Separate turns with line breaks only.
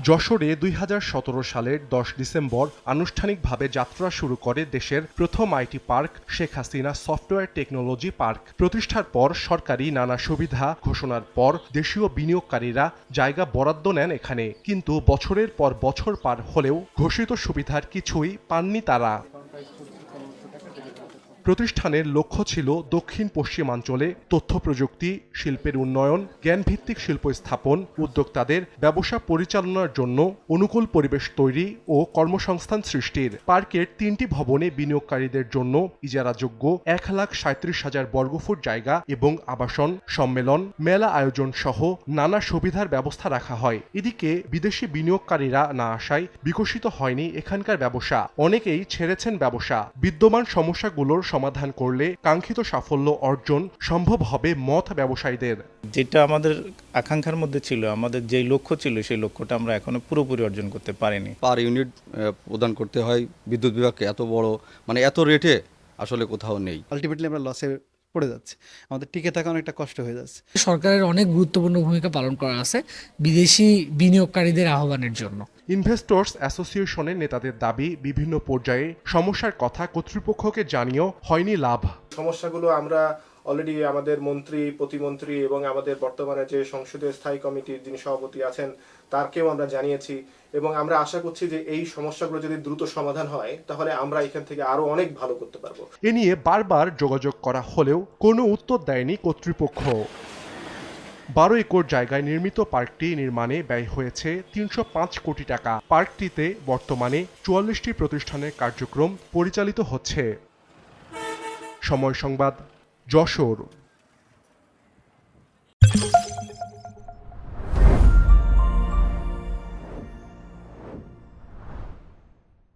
যশোরে দুই হাজার সতেরো সালের দশ ডিসেম্বর আনুষ্ঠানিকভাবে যাত্রা শুরু করে দেশের প্রথম IT park Sheikh Hasina software technology park. প্রতিষ্ঠার পর সরকারি নানা সুবিধা ঘোষণার পর দেশীয় বিনিয়োগকারীরা জায়গা বরাদ্দ নেন এখানে। কিন্তু বছরের পর বছর পার হলেও ঘোষিত সুবিধার কিছুই পাননি তারা। প্রতিষ্ঠানের লক্ষ্য ছিল দক্ষিণ পশ্চিমাঞ্চলে তথ্য প্রযুক্তি, শিল্পের উন্নয়ন, জ্ঞানভিত্তিক শিল্প স্থাপন, উদ্যোক্তাদের ব্যবসা পরিচালনার জন্য অনুকূল পরিবেশ তৈরি ও কর্মসংস্থান সৃষ্টির। পার্কের তিনটি ভবনে বিনিয়োগকারীদের জন্য ইজারাযোগ্য এক লাখ সাঁত্রিশ হাজার বর্গফুট জায়গা এবং আবাসন, সম্মেলন, মেলা আয়োজন সহ নানা সুবিধার ব্যবস্থা রাখা হয়। এদিকে বিদেশি বিনিয়োগকারীরা না আসায় বিকশিত হয়নি এখানকার ব্যবসা। অনেকেই ছেড়েছেন ব্যবসা। বিদ্যমান সমস্যাগুলোর সমাধান করলে কাঙ্ক্ষিত সাফল্য অর্জন সম্ভব হবে মত ব্যবসায়ীদের।
যেটা আমাদের আকাঙ্ক্ষার মধ্যে ছিল আমাদের যে লক্ষ্য ছিল সেই লক্ষ্যটা আমরা এখনও পুরোপুরি অর্জন করতে পারিনি।
পার ইউনিট প্রদান করতে হয় বিদ্যুৎ বিভাগকে এত বড় মানে এত রেটে আসলে কোথাও নেই।
আলটিমেটলি আমরা লসে পড়ে যাচ্ছে। আমাদের টিকে থাকা অনেকটা কষ্ট হয়ে যাচ্ছে।
সরকারের অনেক গুরুত্বপূর্ণ ভূমিকা পালন করা আছে বিদেশি বিনিয়োগকারীদের আহ্বানের জন্য।
ইনভেস্টর্স অ্যাসোসিয়েশনের নেতাদের দাবি বিভিন্ন পর্যায়ে সমস্যার কথা কর্তৃপক্ষকে জানিয়েও হয়নি লাভ।
সমস্যাগুলো আমরা অলরেডি আমাদের মন্ত্রী, প্রতিমন্ত্রী এবং আমাদের বর্তমানে যে সংসদীয় স্থায়ী কমিটির যিনি সভাপতি আছেন, তারকেও আমরা জানিয়েছি এবং আমরা আশা করছি যে এই সমস্যাগুলো যদি দ্রুত সমাধান হয়, তাহলে আমরা এখান থেকে আরও অনেক ভালো করতে পারব।
এ নিয়ে বারবার যোগাযোগ করা হলেও কোনো উত্তর দেয়নি কর্তৃপক্ষ। বারো একর জায়গায় নির্মিত পার্কটি নির্মাণে ব্যয় হয়েছে তিনশো পাঁচ কোটি টাকা। পার্কটিতে বর্তমানে চুয়াল্লিশটি প্রতিষ্ঠানের কার্যক্রম পরিচালিত হচ্ছে। সময় সংবাদ যশোর